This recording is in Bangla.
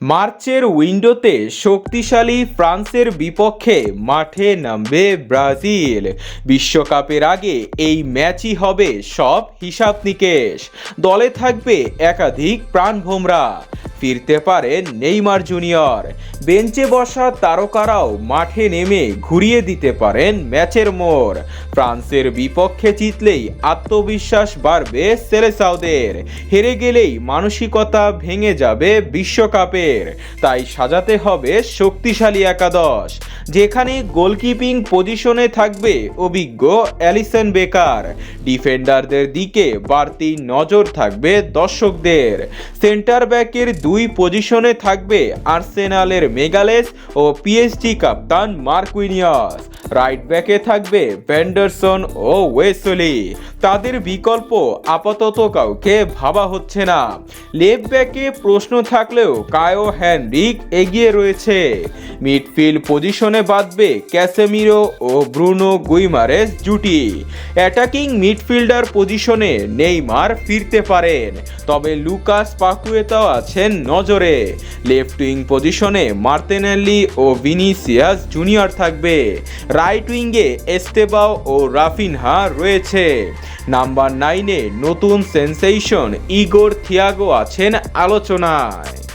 মার্চের উইন্ডোতে শক্তিশালী ফ্রান্সের বিপক্ষে মাঠে নামবে ব্রাজিল। বিশ্বকাপের আগে এই ম্যাচই হবে সব হিসাব নিকেশ। দলে থাকবে একাধিক প্রাণভোমরা। ফিরতে পারে নেইমার জুনিয়র। বেঞ্চে বসা তারকারাও মাঠে নেমে ঘুরিয়ে দিতে পারেন ম্যাচের মোড়। ফ্রান্সের বিপক্ষে জিতলেই আত্মবিশ্বাস বাড়বে সেলেসাউদের হেরে গেলেই মানসিকতা ভেঙে যাবে বিশ্বকাপের। তাই সাজাতে হবে শক্তিশালী একাদশ। যেখানে গোলকিপিং পজিশনে থাকবে অভিজ্ঞ অ্যালিসন বেকার। ডিফেন্ডারদের দিকে বাড়তি নজর থাকবে দর্শকদের। সেন্টার ব্যাকের দুই পজিশনে থাকবে আর্সেনালের মেগালেস ও পিএসজি কাপ্তান মার্কুইনিয়াস। রাইট ব্যাকে থাকবে ভ্যান্ডারসন ও ওয়েসলি তাদের বিকল্প আপাতত কাউকে ভাবা হচ্ছে না। লেফট ব্যাকে প্রশ্ন থাকলেও কায়ো হ্যান্ড্রিক এগিয়ে রয়েছে। মিডফিল্ড পজিশনে বাঁধবে ক্যাসেমিরো ও ব্রুনো গুইমারেস জুটি। অ্যাটাকিং মিডফিল্ডার পজিশনে নেইমার ফিরতে পারেন। তবে লুকাস পাকুয়েতাও আছেন নজরে। লেফট উইং পজিশনে মার্তেনেল্লি ও ভিনিসিয়াস জুনিয়র থাকবে। রাইট উইঙ্গে এস্তেবাও ও রাফিনহা রয়েছে। নাম্বার নাইনে নতুন সেন্সেশন ইগোর থিয়াগো আছেন আলোচনায়।